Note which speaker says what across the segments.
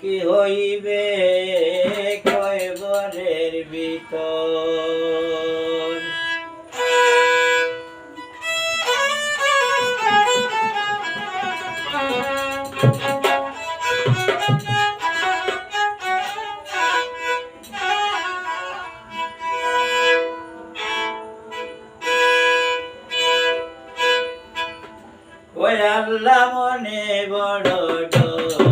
Speaker 1: কি হইবে কয়বরের বিত আল্লাহ মনে বড়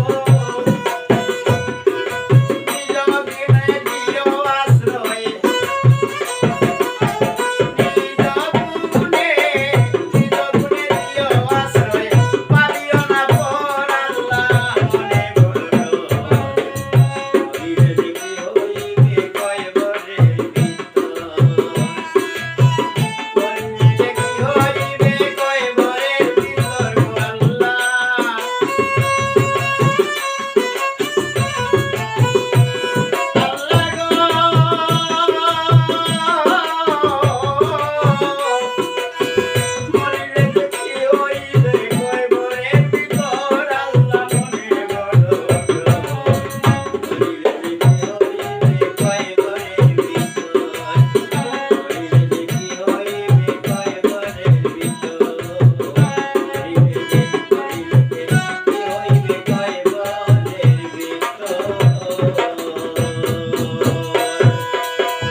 Speaker 1: Oh.